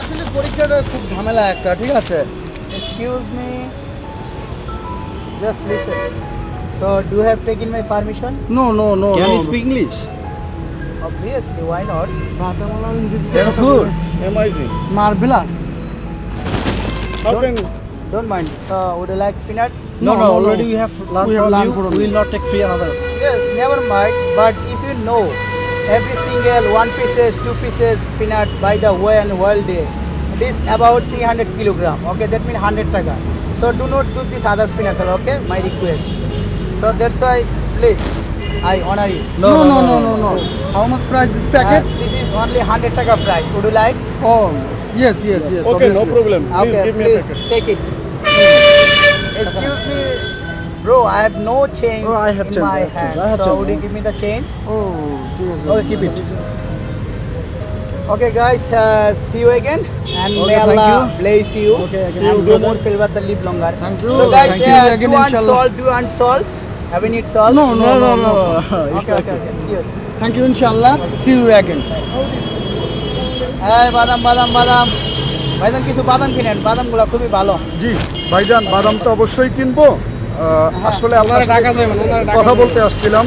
আসলে পরীক্ষাটা খুব ঝামেলা একটা ঠিক আছে Excuse me. Just listen. So, do you have taken my permission? No no no Can you speak English? Obviously, why not? That's good. Amazing. Marvellous How Don't- Don't mind. So, would you like peanut? No, no, no, no, already no. we have learned We have from learned you. We will not take free another. Yes, never mind. But if you know every single one pieces, two pieces peanut by the way and world day, it is about 300 kilogram. Okay, that means 100 taka. So do not do this other peanut. Okay, my request. So that's why, please, I honor you. No, no, no, no, no. How much price this Uh, packet? this is only 100 taka price. Would you like? Oh, yes, yes, yes. Okay, no problem. Please okay, give me a packet. take it. Excuse me, bro. I have no change Oh, I have in change, my I have change, hand. I have so change. would you give me the change? Oh, আছে। Okay, keep it. Okay, guys, uh, see you again, and Okay, may Allah you. bless you. Okay, again. and See you, do brother. more favor to live longer. Thank you. So, guys, Thank uh, you uh, again, do want inshallah. salt, do want salt. Have you need salt? No, no, no, no. It's Okay, okay, okay. See you. Thank you, inshallah. See you again. এই বাদাম বাদাম বাদাম ভাইজান কিছু বাদাম কিনেন বাদামগুলো খুবই ভালো জি ভাইজান বাদাম তো অবশ্যই কিনবো আসলে আপনার কথা বলতে আসছিলাম।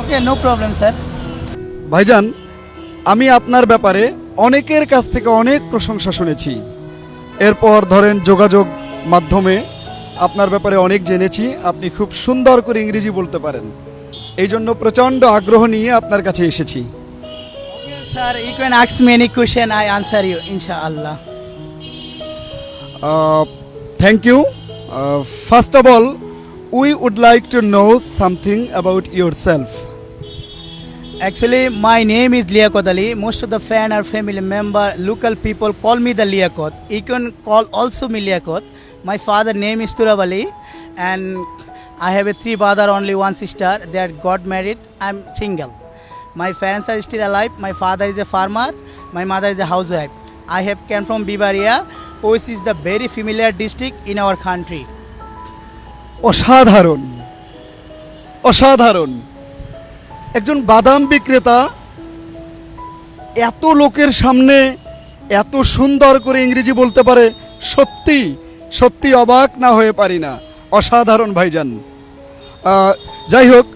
ওকে নো প্রবলেম স্যার ভাইজান আমি আপনার ব্যাপারে অনেকের কাছ থেকে অনেক প্রশংসা শুনেছি। এরপর ধরেন যোগাযোগ মাধ্যমে আপনার ব্যাপারে অনেক জেনেছি আপনি খুব সুন্দর করে ইংরেজি বলতে পারেন। এই জন্য প্রচণ্ড আগ্রহ নিয়ে আপনার কাছে এসেছি। Sir you can ask me any question I answer you ইনশাআল্লাহ thank you first of all we would like to know something about yourself Actually, my name is Liakot Ali. Most of the fan or family member, local people call me the Liakot. You can call also me Liakot. My father name is Turab Ali, and I have a three brother, only one sister. They got married. I'm single. My parents are still alive. My father is a farmer. My mother is a housewife. I have came from Bibaria, which is the very familiar district in our country. অসাধারণ। অসাধারণ। একজন বাদাম বিক্রেতা এত লোকের সামনে এত সুন্দর করে ইংরেজি বলতে পারে, সত্যি সত্যি অবাক না হয়ে পারি না। অসাধারণ ভাইজান। যাই হোক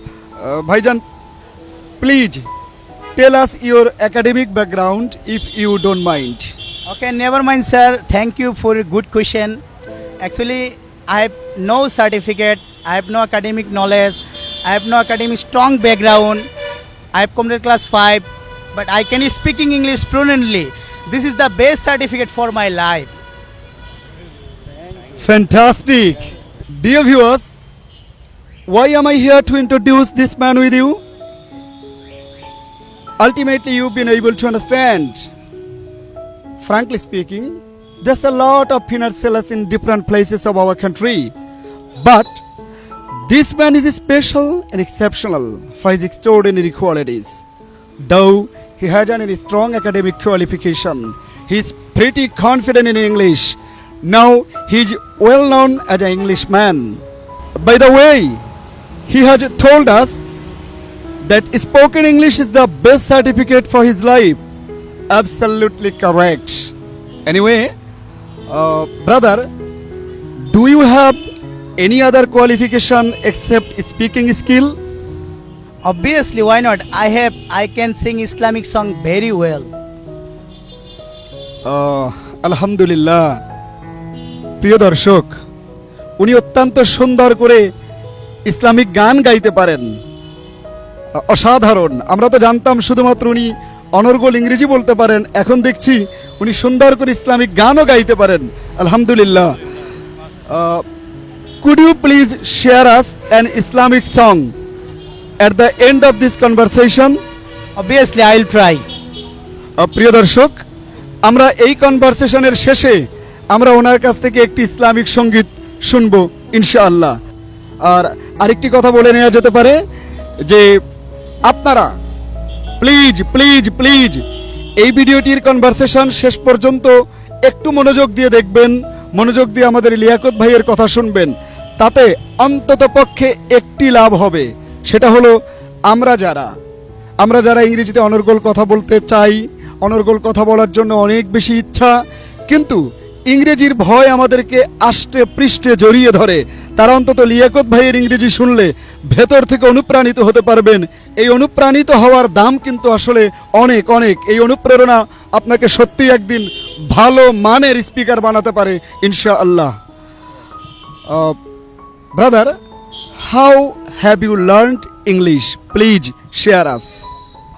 ভাইজান, please tell us your academic background if you don't mind Okay, never mind, sir. Thank you for a good question. Actually, I have no certificate. I have no academic knowledge. I have no academic strong background. I have completed class five, but I can speaking English fluently. This is the best certificate for my life. Fantastic. Dear viewers, why am I here to introduce this man with you? Ultimately, you've been able to understand. Frankly speaking, there's a lot of peanut sellers in different places of our country. But this man is special and exceptional for his extraordinary qualities. Though he has an strong academic qualification, he is pretty confident in English. Now he is well known as an Englishman. By the way, he has told us that spoken English is the best certificate for his life. Absolutely correct. Anyway, uh, brother, do you have any other qualification except speaking skill? Obviously, why not? I have. I can sing Islamic song very well. আহ, আলহামদুলিল্লাহ প্রিয় দর্শক উনি অত্যন্ত সুন্দর করে Islamic গান গাইতে পারেন অসাধারণ আমরা তো জানতাম শুধুমাত্র উনি অনর্গল ইংরেজি বলতে পারেন। এখন দেখছি উনি সুন্দর করে ইসলামিক গানও গাইতে পারেন। আলহামদুলিল্লাহ। Could you please share us an Islamic song at the end of this conversation obviously will try. আহ, প্রিয় দর্শক আমরা এই কনভারসেশনের শেষে আমরা ওনার কাছ থেকে একটি ইসলামিক সংগীত শুনব ইনশাআল্লাহ। আর আরেকটি কথা বলে নেওয়া যেতে পারে যে আপনারা প্লিজ প্লিজ প্লিজ। এই ভিডিওটির কনভারসেশন শেষ পর্যন্ত একটু মনোযোগ দিয়ে দেখবেন, মনোযোগ দিয়ে আমাদের লিয়াকত ভাইয়ের কথা শুনবেন। তাতে অন্তত পক্ষে একটি লাভ হবে, সেটা হলো আমরা যারা আমরা যারা ইংরেজিতে অনর্গল কথা বলতে চাই, অনর্গল কথা বলার জন্য অনেক বেশি ইচ্ছা, কিন্তু ইংরেজির ভয় আমাদেরকে আষ্টে পৃষ্ঠে জড়িয়ে ধরে। তারা অন্তত লিয়াকত ভাইয়ের ইংরেজি শুনলে ভেতর থেকে অনুপ্রাণিত হতে পারবেন। এই অনুপ্রাণিত হওয়ার দাম কিন্তু আসলে অনেক অনেক। এই অনুপ্রেরণা আপনাকে সত্যি একদিন ভালো মানের স্পিকার বানাতে পারে ইনশা আল্লাহ brother, how have you learned English? Please, share us.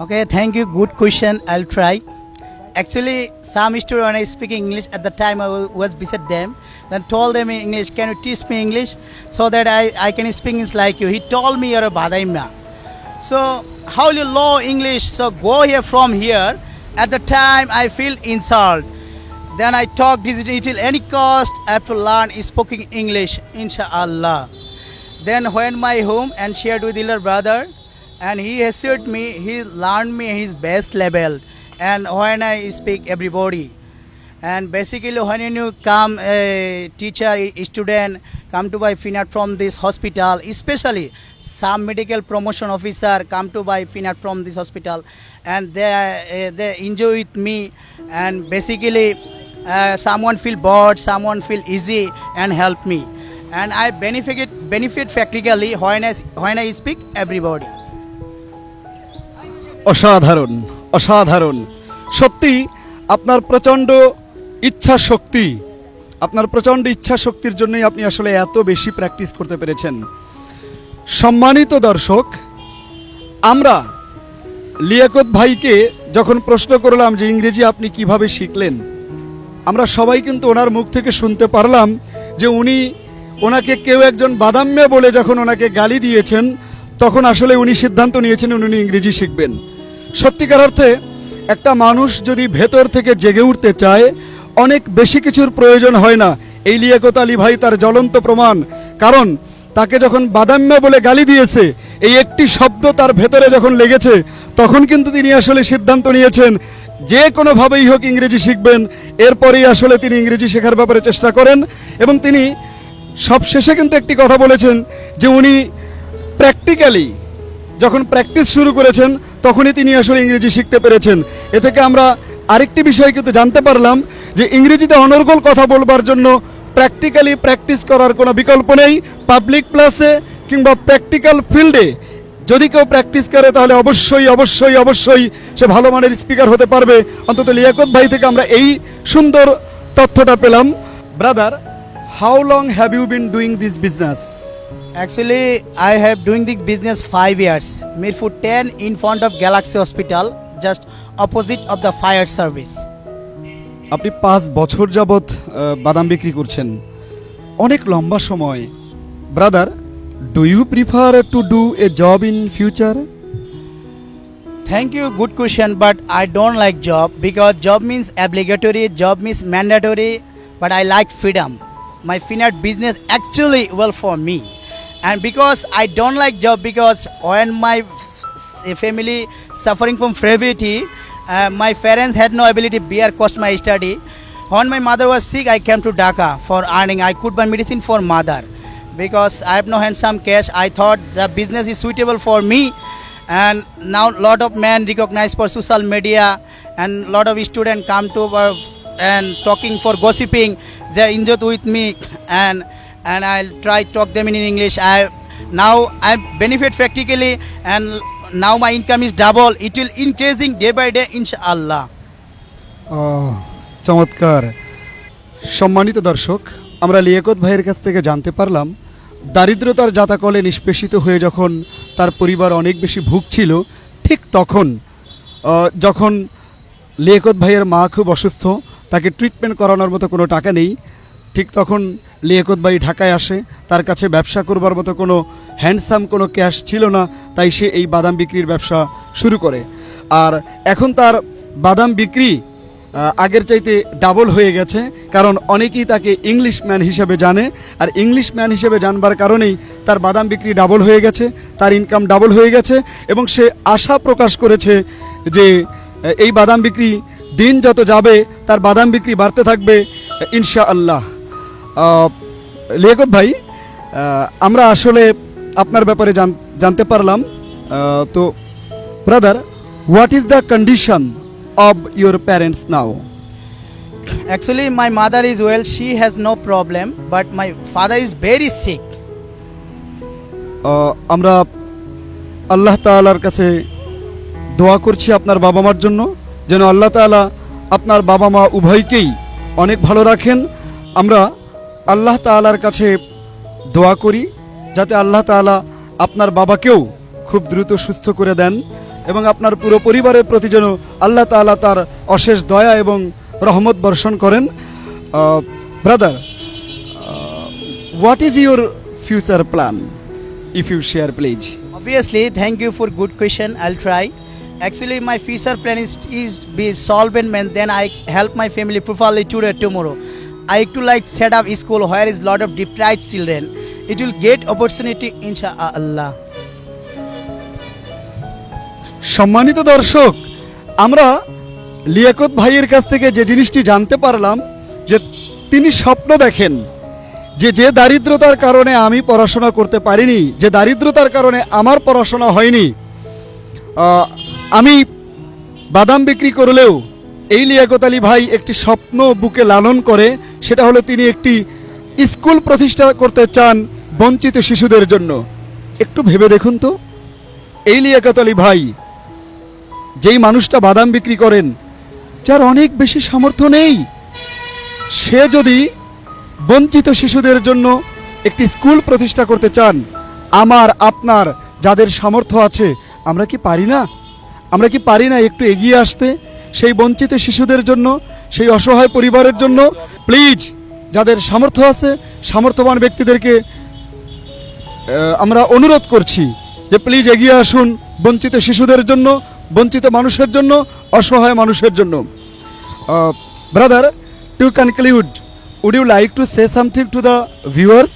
Okay thank you good question. I'll try. Actually, some students when I speak English at the time I was beside them, then told them in English, "Can you teach me English so that I, I can speak English like you?" He told me you're a Badaimna. So how you know English? So go here from here. At the time I feel insult. Then I talk digital any cost. I have to learn speaking English, inshallah. Then when my home and shared with elder brother, and he assured me he learned me his best level. And when I speak everybody, and basically when you come a teacher, a student come to buy finat from this hospital, especially some medical promotion officer come to buy finat from this hospital, and they uh, they enjoy with me, and basically uh, someone feel bored, someone feel easy and help me, and I benefit benefit practically when I when I speak everybody. অসাধারণ অসাধারণ। সত্যি, আপনার প্রচণ্ড ইচ্ছা শক্তি আপনার প্রচণ্ড ইচ্ছা শক্তির জন্যই আপনি আসলে এত বেশি প্র্যাকটিস করতে পেরেছেন। সম্মানিত দর্শক, আমরা লিয়াকত ভাইকে যখন প্রশ্ন করলাম যে ইংরেজি আপনি কীভাবে শিখলেন, আমরা সবাই কিন্তু ওনার মুখ থেকে শুনতে পারলাম যে উনি ওনাকে কেউ একজন বাদাম্যে বলে যখন ওনাকে গালি দিয়েছেন, তখন আসলে উনি সিদ্ধান্ত নিয়েছেন উনি ইংরেজি শিখবেন। সত্যিকার অর্থে, একটা মানুষ যদি ভেতর থেকে জেগে উঠতে চায়, অনেক বেশি কিছুর প্রয়োজন হয় না। এই লিয়াকত আলী ভাই তার জ্বলন্ত প্রমাণ। কারণ, তাকে যখন বাদাম্যা বলে গালি দিয়েছে, এই একটি শব্দ তার ভেতরে যখন লেগেছে, তখন কিন্তু তিনি আসলে সিদ্ধান্ত নিয়েছেন, যে কোনোভাবেই হোক ইংরেজি শিখবেন। এরপরেই আসলে তিনি ইংরেজি শেখার ব্যাপারে চেষ্টা করেন এবং তিনি সবশেষে কিন্তু একটি কথা বলেছেন যে উনি প্র্যাকটিক্যালি যখন প্র্যাকটিস শুরু করেছেন, তখনই তিনি আসলে ইংরেজি শিখতে পেরেছেন। এ থেকে আমরা আরেকটি বিষয় কিন্তু জানতে পারলাম যে ইংরেজিতে অনর্গল কথা বলবার জন্য প্র্যাকটিক্যালি প্র্যাকটিস করার কোনো বিকল্প নেই। পাবলিক প্লাসে কিংবা প্র্যাকটিক্যাল ফিল্ডে যদি কেউ প্র্যাকটিস করে, তাহলে অবশ্যই অবশ্যই অবশ্যই সে ভালো মানের স্পিকার হতে পারবে। অন্তত লিয়াকত ভাই থেকে আমরা এই সুন্দর তথ্যটা পেলাম। Brother how long have you been doing this business Actually, I have doing this business five years. Mirpur 10 in front of Galaxy Hospital, just opposite of the fire service. আপনি পাঁচ বছর যাবৎ আহ, বাদাম বিক্রি করছেন অনেক লম্বা সময় brother do you prefer to do a job in future Thank you, good question, but I don't like job because job means obligatory, job means mandatory, but I like freedom. My finance business actually well for me. And because I don't like job because when my family suffering from poverty, uh, my parents had no ability to bear cost my study. When my mother was sick, I came to Dhaka for earning. I could buy medicine for mother because I have no handsome cash. I thought the business is suitable for me and now a lot of men recognize for social media and a lot of students come to our and talking for gossiping they enjoyed with me and and i'll try talk them in english. I now i benefit practically and now my income is double. It will increasing day by day inshallah. আহ, চমৎকার। সম্মানিত দর্শক আমরা লিয়াকত ভাইয়ের কাছ থেকে জানতে পারলাম দারিদ্রতার জাতাকলে নিষ্পেষিত হয়ে যখন তার পরিবার অনেক বেশি ভুগছিল ঠিক তখন যখন লিয়াকত ভাইয়ের মা খুব অসুস্থ তাকে ট্রিটমেন্ট করানোর মতো কোনো টাকা নেই ঠিক তখন লিয়াকত ভাই ঢাকায় আসে, তার কাছে ব্যবসা করবার মতো কোনো হ্যান্ডসাম কোনো ক্যাশ ছিল না, তাই সে এই বাদাম বিক্রির ব্যবসা শুরু করে। আর এখন তার বাদাম বিক্রি আগের চাইতে ডাবল হয়ে গেছে, কারণ অনেকেই তাকে ইংলিশ ম্যান হিসেবে জানে, আর ইংলিশ ম্যান হিসেবে জানবার কারণেই তার বাদাম বিক্রি ডাবল হয়ে গেছে, তার ইনকাম ডাবল হয়ে গেছে, এবং সে আশা প্রকাশ করেছে যে এই বাদাম বিক্রি দিন যত যাবে, তার বাদাম বিক্রি বাড়তে থাকবে ইনশা আল্লাহ লিয়াকত ভাই আমরা আসলে আপনার ব্যাপারে জান- জানতে পারলাম। তো brother what is the condition of your parents now actually my mother is well she has no problem but my father is very sick আমরা আল্লাহ তাআলার কাছে দোয়া করছি আপনার বাবা মার জন্য যেন আল্লাহ তাআলা আপনার বাবা মা উভয়কেই অনেক ভালো রাখেন। আমরা আল্লাহ তালার কাছে দোয়া করি যাতে আল্লাহ তালা আপনার বাবাকেও খুব দ্রুত সুস্থ করে দেন এবং আপনার পুরো পরিবারের প্রতি যেন আল্লাহ তালা তার অশেষ দয়া এবং রহমত বর্ষণ করেন। Brother what is your future plan if you share please obviously thank you for good question I'll try actually my future plan is is be solve and then I help my family প্রোফাল ই টুর tomorrow I to like set up a school where is lot of deprived children. It will get opportunity, inshallah. সম্মানিত দর্শক, আমরা লিয়াকত ভাইয়ের কাছ থেকে যে জিনিসটি জানতে পারলাম, যে তিনি স্বপ্ন দেখেন, যে যে দারিদ্রতার কারণে আমি পড়াশোনা করতে পারিনি, যে দারিদ্রতার কারণে আমার পড়াশোনা হয়নি আমি বাদাম বিক্রি করলেও এই লিয়াকত আলী ভাই একটি স্বপ্ন বুকে লালন করে, সেটা হলো তিনি একটি স্কুল প্রতিষ্ঠা করতে চান বঞ্চিত শিশুদের জন্য। একটু ভেবে দেখুন তো। এই লিয়াকত আলী ভাই, যেই মানুষটা বাদাম বিক্রি করেন, যার অনেক বেশি সামর্থ্য নেই, সে যদি বঞ্চিত শিশুদের জন্য একটি স্কুল প্রতিষ্ঠা করতে চান, আমার, আপনার যাদের সামর্থ্য আছে, আমরা কি পারি না? আমরা কি পারি না একটু এগিয়ে আসতে? সেই বঞ্চিত শিশুদের জন্য সেই অসহায় পরিবারের জন্য প্লিজ যাদের সামর্থ্য আছে সামর্থ্যবান ব্যক্তিদেরকে আমরা অনুরোধ করছি যে প্লিজ এগিয়ে আসুন বঞ্চিত শিশুদের জন্য বঞ্চিত মানুষের জন্য অসহায় মানুষের জন্য brother to conclude would you like to say something to the viewers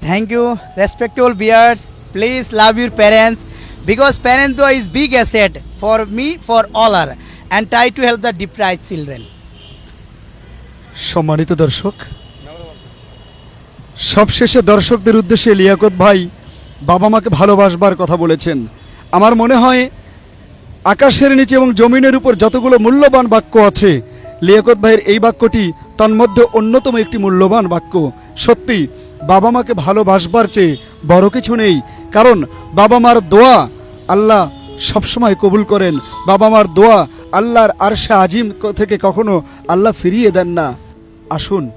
thank you. Respectable viewers, please love your parents because parents though is big asset for me, for all are, and try to help the deprived children. সম্মানিত দর্শক, সবশেষে দর্শকদের উদ্দেশ্যে লিয়াকত ভাই বাবা মাকে ভালোবাসবার কথা বলেছেন। আমার মনে হয় আকাশের নিচে এবং জমিনের উপর যতগুলো মূল্যবান বাক্য আছে, লিয়াকত ভাইয়ের এই বাক্যটি তন্মধ্যে অন্যতম একটি মূল্যবান বাক্য। সত্যি, বাবা মাকে ভালোবাসবার চেয়ে বড় কিছু নেই, কারণ বাবা মার দোয়া আল্লাহ সবসময় কবুল করেন। বাবা মার দোয়া আল্লাহর আরশা আজিম ক- থেকে কখনো আল্লাহ ফিরিয়ে দেন না। আসুন,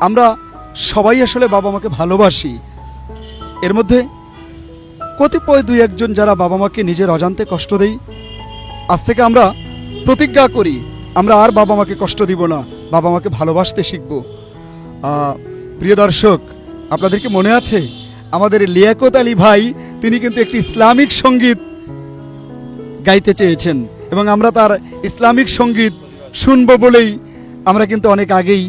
আমরা সবাই আসলে বাবা মাকে ভালোবাসি। এর মধ্যে কতিপয় দুই একজন যারা বাবা মাকে নিজের অজান্তে কষ্ট দেই, আজ থেকে আমরা প্রতিজ্ঞা করি, আমরা আর বাবা মাকে কষ্ট দিব না, বাবা মাকে ভালোবাসতে শিখব। প্রিয় দর্শক আপনাদেরকে মনে আছে? আমাদের লিয়াকত আলী ভাই, তিনি কিন্তু একটি ইসলামিক সংগীত গাইতে চেয়েছেন। এবং আমরা তার ইসলামিক সংগীত শুনব বলেই আমরা কিন্তু অনেক আগেই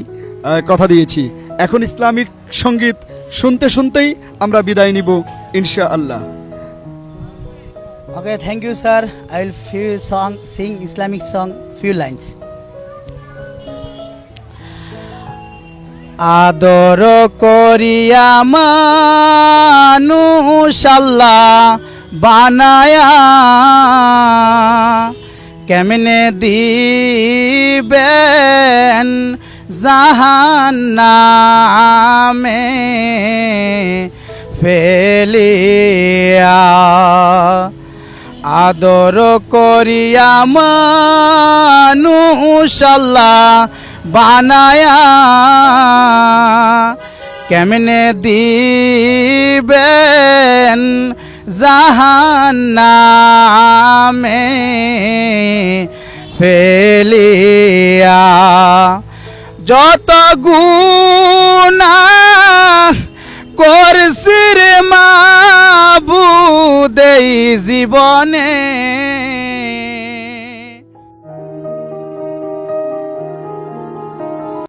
কথা দিয়েছি এখন ইসলামিক সংগীত শুনতে শুনতেই আমরা বিদায় নিব ইনশা আল্লাহ Okay, thank you, sir. I will few song sing Islamic song few lines. আদর করিয়া মানুষ আল্লাহ বানায়া কেমনে দিবেন জাহান্নামে ফেলিয়া? আদর করিয়া মানুষ আল্লাহ বানায়া। কেমনে দিবেন জাহান্নামে ফেলিয়া। যত গুণা করছির মাবুদ এই জীবনে